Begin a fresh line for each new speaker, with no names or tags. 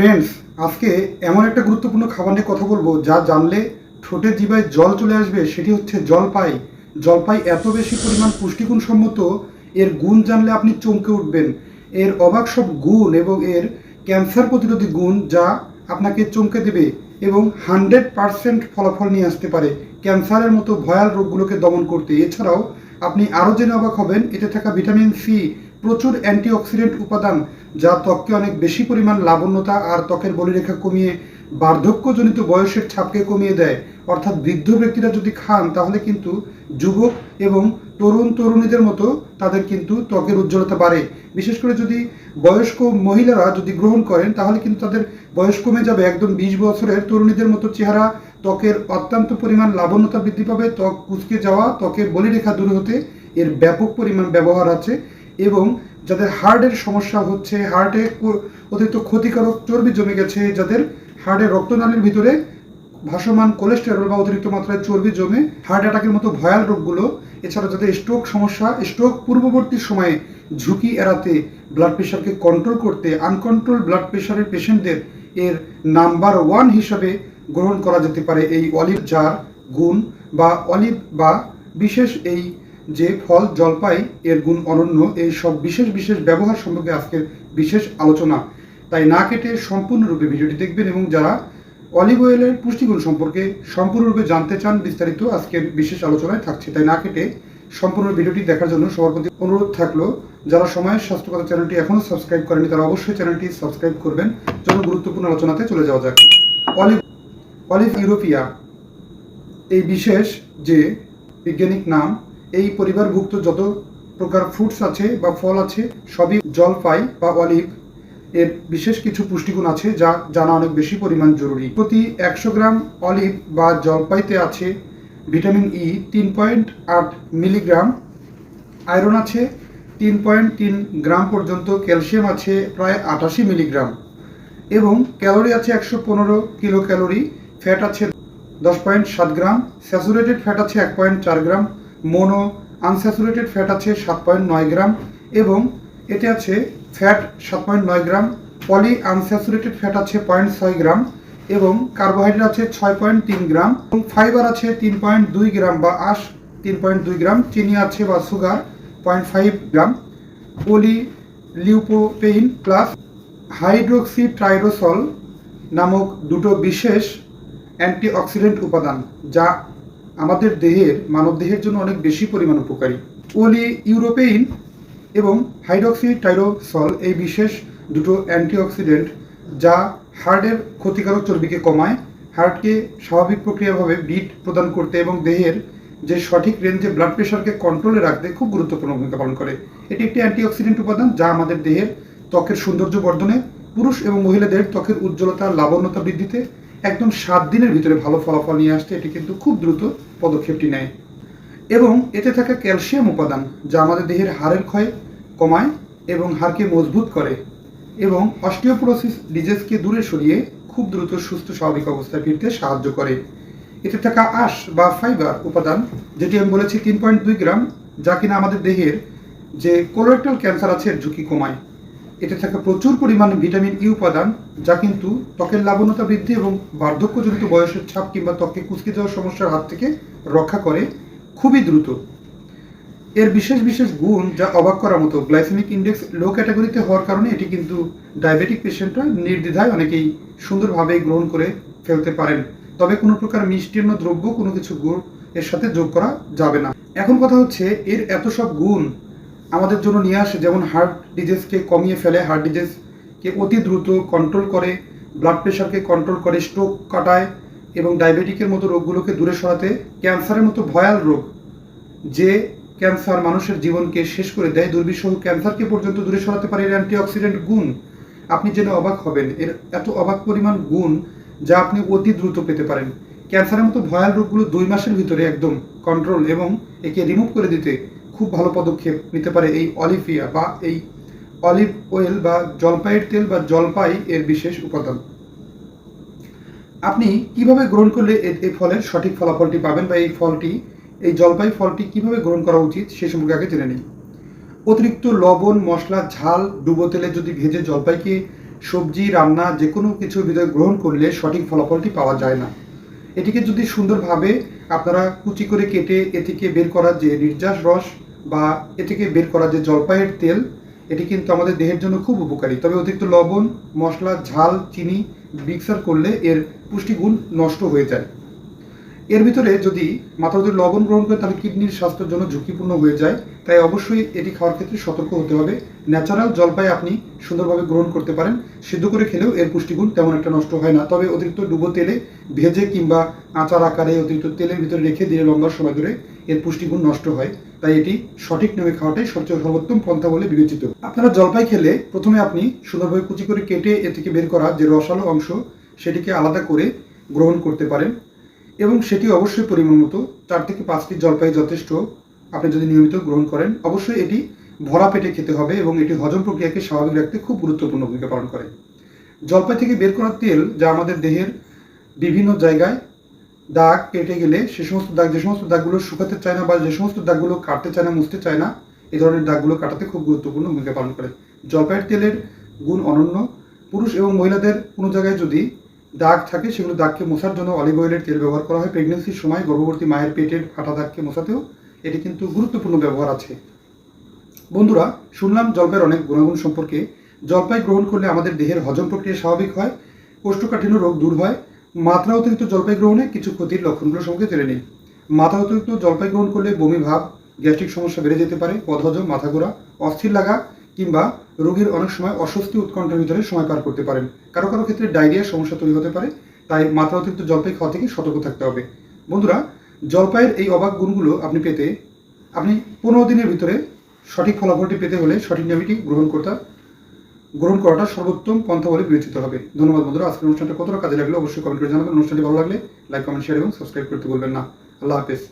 Friends আজকে এমন একটা গুরুত্বপূর্ণ খাবার নিয়ে কথা বলব যা জানলে ঠোঁটের জিভায় জল চলে আসবে, সেটি হচ্ছে জলপাই। জলপাই এত বেশি পরিমাণ পুষ্টিগুণ সম্মত এর গুণ জানলে আপনি চমকে উঠবেন। এর অবাক সব গুণ এবং এর ক্যান্সার প্রতিরোধী গুণ যা আপনাকে চমকে দেবে এবং হান্ড্রেড পারসেন্ট ফলাফল নিয়ে আসতে পারে। ক্যান্সারের মতো ভয়াল রোগগুলোকে দমন করতে। এছাড়াও আপনি আরও জেনে অবাক হবেন, এতে থাকা ভিটামিন সি প্রচুর অ্যান্টিঅক্সিডেন্ট উপাদান, যা ত্বককে অনেক বেশি পরিমাণ লাবণ্যতা আর ত্বকের বলিরেখা কমিয়ে, বার্ধক্যজনিত বয়সের ছাপকে কমিয়ে দেয়। অর্থাৎ বৃদ্ধ ব্যক্তিরা যদি খান, তাহলে কিন্তু যুবক এবং তরুণ তরুণীদের মতো তাদের কিন্তু ত্বকের উজ্জ্বলতা বাড়ে। বিশেষ করে যদি বয়স্ক মহিলারা যদি গ্রহণ করেন, তাহলে কিন্তু তাদের বয়স কমে যাবে একদম বিশ বছরের তরুণীদের মতো চেহারা, ত্বকের অত্যন্ত পরিমাণ লাবণ্যতা বৃদ্ধি পাবে, ত্বক কুচকে যাওয়া, ত্বকের বলিরেখা দূর হতে এর ব্যাপক পরিমাণ ব্যবহার আছে। এবং যাদের হার্টের সমস্যা হচ্ছে, হার্টে অতিরিক্ত ক্ষতিকারক চর্বি জমে গেছে, যাদের হার্টের রক্তনালীর ভিতরে ভাসমান কোলেস্টেরল বা অতিরিক্ত মাত্রায় চর্বি জমে হার্ট অ্যাটাকের মতো ভয়াল রোগগুলো, এছাড়া যাদের স্ট্রোক সমস্যা স্ট্রোক পূর্ববর্তী সময়ে ঝুঁকি এড়াতে ব্লাড প্রেশারকে কন্ট্রোল করতে আনকন্ট্রোল ব্লাড প্রেশারের পেশেন্টদের এর নাম্বার ওয়ান হিসাবে গ্রহণ করা যেতে পারে এই অলিভ জার গুণ বা অলিভ বা বিশেষ এই যে ফল, জলপাই এর গুণ অনন্য, এই সব বিশেষ বিশেষ ব্যবহার সম্পর্কে আজকের বিশেষ আলোচনা। তাই না কেটে সম্পূর্ণরূপে ভিডিওটি দেখবেন এবং যারা অলিভ অয়েলের পুষ্টিগুণ সম্পর্কে সম্পূর্ণরূপে জানতে চান, বিস্তারিত আজকের বিশেষ আলোচনায় থাকছে। তাই না কেটে সম্পূর্ণ ভিডিওটি দেখার জন্য সবার প্রতি অনুরোধ থাকল, যারা সময়ের স্বাস্থ্যকতা চ্যানেলটি এখনও সাবস্ক্রাইব করেনি তারা অবশ্যই চ্যানেলটি সাবস্ক্রাইব করবেন। চলুন গুরুত্বপূর্ণ আলোচনাতে চলে যাওয়া যাক। অলিভ অলিভ ইউরোপিয়া, এই বিশেষ যে বৈজ্ঞানিক নাম এই পরিবারভুক্ত যত প্রকার ফ্রুটস আছে বা ফল আছে, সবই জলপাই বা অলিভ এর বিশেষ কিছু পুষ্টিগুণ আছে যা জানা অনেক বেশি পরিমাণ জরুরি। প্রতি একশো গ্রাম অলিভ বা জলপাইতে আছে ভিটামিন ই তিন পয়েন্ট আট মিলিগ্রাম আয়রন আছে তিন পয়েন্ট তিন গ্রাম পর্যন্ত ক্যালসিয়াম আছে প্রায় আটাশি মিলিগ্রাম এবং ক্যালোরি আছে একশো পনেরো কিলো ক্যালোরি ফ্যাট আছে দশ পয়েন্ট সাত গ্রাম স্যাচুরেটেড ফ্যাট আছে এক পয়েন্ট চার গ্রাম মোনো আনস্যাচুরেটেড ফ্যাট আছে সাত পয়েন্ট নয় গ্রাম এবং এতে আছে ফ্যাট সাত পয়েন্ট নয় গ্রাম, পলি আনস্যাচুরেটেড ফ্যাট আছে পয়েন্ট ছয় গ্রাম এবং কার্বোহাইড্রেট আছে ছয় পয়েন্ট তিন গ্রাম এবং ফাইবার আছে তিন পয়েন্ট দুই গ্রাম বা আশ তিন পয়েন্ট দুই গ্রাম, চিনি আছে বা সুগার পয়েন্ট ফাইভ গ্রাম, পলি লিউপোপেইন প্লাস হাইড্রোক্সি ট্রাইরোসল নামক দুটো বিশেষ অ্যান্টিঅক্সিডেন্ট উপাদান যা আমাদের দেহের মানবদেহের জন্য অনেক বেশি পরিমাণ উপকারী। ওলি ইউরোপেইন এবং হাইড্রোক্সি টাইরোসল এই বিশেষ দুটো অ্যান্টিঅক্সিডেন্ট যা হার্টের ক্ষতিকারক চর্বিকে কমায়, হার্টকে স্বাভাবিক প্রক্রিয়াভাবে বিট প্রদান করতে এবং দেহের যে সঠিক রেঞ্জে ব্লাড প্রেশারকে কন্ট্রোলে রাখতে খুব গুরুত্বপূর্ণ ভূমিকা পালন করে। এটি একটি অ্যান্টিঅক্সিডেন্ট উপাদান যা আমাদের দেহের ত্বকের সৌন্দর্য বর্ধনে পুরুষ এবং মহিলাদের ত্বকের উজ্জ্বলতা, লাবণ্যতা বৃদ্ধিতে একদম সাত দিনের ভিতরে ভালো ফলাফল নিয়ে আসতে এটি কিন্তু খুব দ্রুত পদক্ষেপটি নেয়। এবং এতে থাকা ক্যালসিয়াম উপাদান, যা আমাদের দেহের হাড়ের ক্ষয় কমায় এবং হাড়কে মজবুত করে এবং অস্টিওপোরোসিস ডিজিজকে দূরে সরিয়ে খুব দ্রুত সুস্থ স্বাভাবিক অবস্থায় ফিরতে সাহায্য করে। এতে থাকা আঁশ বা ফাইবার উপাদান, যেটি আমি বলেছি তিন পয়েন্ট দুই গ্রাম, যা কিনা আমাদের দেহের যে কোলোরেক্টাল ক্যান্সার আছে, এর ঝুঁকি কমায়। এতে থাকা প্রচুর পরিমাণে ভিটামিন ই উপাদান, যা কিন্তু ত্বকের লাবণ্যতা বৃদ্ধি এবং বার্ধক্যজনিত বয়সের ছাপ কিংবা ত্বকে কুচকে যাওয়ার সমস্যার হাত থেকে রক্ষা করে খুবই দ্রুত। এর বিশেষ বিশেষ গুণ যা অবাক করার মতো, গ্লাইসেমিক ইন্ডেক্স লো ক্যাটাগরিতে হওয়ার কারণে এটি কিন্তু ডায়াবেটিক পেশেন্টরা নির্দ্বিধায় অনেকেই সুন্দরভাবে গ্রহণ করে ফেলতে পারেন। তবে কোনো প্রকার মিষ্টিন্ন দ্রব্য, কোনো কিছু গুণ এর সাথে যোগ করা যাবে না। এখন কথা হচ্ছে, এর এত সব গুণ আমাদের জন্য নিয়ে আসে, যেমন হার্ট ডিজিজকে কমিয়ে ফেলে হার্ট ডিজিজকে অতি দ্রুত কন্ট্রোল করে ব্লাড প্রেশারকে কন্ট্রোল করে স্ট্রোক কাটায় এবং ডায়াবেটিকের মতো রোগগুলোকে দূরে সরাতে ক্যান্সারের মতো ভয়াল রোগ যে ক্যান্সার মানুষের জীবনকে শেষ করে দেয়, দুর্বিষহ ক্যান্সারকে পর্যন্ত দূরে সরাতে পারে এর অ্যান্টিঅক্সিডেন্ট গুণ। আপনি জেনে অবাক হবেন, এর এত অবাক পরিমাণ গুণ যা আপনি অতি দ্রুত পেতে পারেন। ক্যান্সারের মতো ভয়াল রোগগুলো দুই মাসের ভিতরে একদম কন্ট্রোল এবং একে রিমুভ করে দিতে খুব ভালো পদক্ষেপ নিতে পারে এই অলিভিয়া বা এই অলিভ অয়েল বা জলপাইয়ের তেল বা জলপাই এর বিশেষ উপাদান। আপনি কীভাবে গ্রহণ করলে এই ফলের সঠিক ফলাফলটি পাবেন বা এই ফলটি, এই জলপাই ফলটি কীভাবে গ্রহণ করা উচিত সে সম্পর্কে আগে জেনে নিই অতিরিক্ত লবণ, মশলা, ঝাল, ডুবো তেলে যদি ভেজে জলপাইকে সবজি, রান্না যে কোনো কিছুর ভিতরে গ্রহণ করলে সঠিক ফলাফলটি পাওয়া যায় না। এটিকে যদি সুন্দরভাবে আপনারা কুচি করে কেটে এ থেকে বের করার যে নির্যাস রস বা এটিকে বের করা যে জলপাইয়ের তেল, এটি কিন্তু আমাদের দেহের জন্য খুব উপকারী। তবে অতিরিক্ত লবণ, মশলা, ঝাল, চিনি, মিক্সার করলে এর পুষ্টিগুণ নষ্ট হয়ে যায়। এর ভিতরে যদি মাথার লবণ গ্রহণ করে তাহলে কিডনির স্বাস্থ্যের জন্য ঝুঁকিপূর্ণ হয়ে যায়। তাই অবশ্যই এটি খাওয়ার ক্ষেত্রে সতর্ক হতে হবে। ন্যাচারাল জলপাই আপনি সুন্দরভাবে গ্রহণ করতে পারেন। সিদ্ধ করে খেলেও এর পুষ্টিগুণ তেমন একটা নষ্ট হয় না। তবে অতিরিক্ত ডুবো তেলে ভেজে কিংবা আচার আকারে অতিরিক্ত তেলের ভিতরে রেখে দিয়ে লম্বা সময় ধরে এর পুষ্টিগুণ নষ্ট হয়। তাই এটি সঠিক নিয়মে খাওয়াটাই সবচেয়ে সর্বোত্তম পন্থা বলে বিবেচিত। আপনারা জলপাই খেলে প্রথমে আপনি সুন্দরভাবে কুচি করে কেটে এ থেকে বের করা যে রসালো অংশ, সেটিকে আলাদা করে গ্রহণ করতে পারেন। এবং সেটি অবশ্যই পরিমাণ মতো, চার থেকে পাঁচটি জলপাই যথেষ্ট আপনি যদি নিয়মিত গ্রহণ করেন, অবশ্যই এটি ভরা পেটে খেতে হবে এবং এটি হজম প্রক্রিয়াকে স্বাভাবিক রাখতে খুব গুরুত্বপূর্ণ ভূমিকা পালন করে। জলপাই থেকে বের করা তেল যা আমাদের দেহের বিভিন্ন জায়গায় দাগ কেটে গেলে সে সমস্ত দাগ, যে সমস্ত দাগগুলো শুকাতে চায় না বা যে সমস্ত দাগগুলো কাটতে চায় না, মুছতে চায় না এই ধরনের দাগগুলো কাটাতে খুব গুরুত্বপূর্ণ ভূমিকা পালন করে। জলপাইয়ের তেলের গুণ অনন্য। পুরুষ এবং মহিলাদের কোনো জায়গায় যদি দাগ থাকে, সেগুলো দাগকে মোছার জন্য অলিভ অয়েলের তেল ব্যবহার করা হয়। প্রেগনেন্সির সময় গর্ভবতী মায়ের পেটের ফাটা দাগকে মোছাতেও এটি কিন্তু গুরুত্বপূর্ণ ব্যবহার আছে। বন্ধুরা, শুনলাম জলপাইয়ের অনেক গুণাগুণ সম্পর্কে। জলপাই গ্রহণ করলে আমাদের দেহের হজম প্রক্রিয়া স্বাভাবিক হয়, কোষ্ঠকাঠিন্য রোগ দূর হয়। মাত্রা অতিরিক্ত জলপাই গ্রহণে কিছু ক্ষতির লক্ষণগুলো সঙ্গে জেনে নিন মাথা অতিরিক্ত জলপাই গ্রহণ করলে বমি ভাব, গ্যাস্ট্রিক সমস্যা বেড়ে যেতে পারে, পদহজম, মাথা ঘোরা, অস্থির লাগা কিংবা রোগীর অনেক সময় অস্বস্তি উৎকণ্ঠার ভিতরে সময় পার করতে পারেন। কারও কারও ক্ষেত্রে ডায়রিয়ার সমস্যা তৈরি হতে পারে, তাই মাত্রা অতিরিক্ত জলপাই খাওয়া থেকে সতর্ক থাকতে হবে। বন্ধুরা জলপাইয়ের এই অবাক গুণগুলো আপনি পেতে, আপনি পনেরো দিনের ভিতরে সঠিক ফলাফলটি পেতে হলে সঠিক নিয়মটি গ্রহণ করতে, গ্রহণ করাটা সর্বোত্তম পন্থা বলে বিবেচিত হবে। ধন্যবাদ বন্ধুরা, আজকের অনুষ্ঠানটা কতটা কাজে লাগল অবশ্যই কমেন্ট করে জানাবেন। অনুষ্ঠানটি ভালো লাগলে লাইক কমেন্ট শেয়ার এবং সাবস্ক্রাইব করতে বলবেন না। আল্লাহ হাফেজ।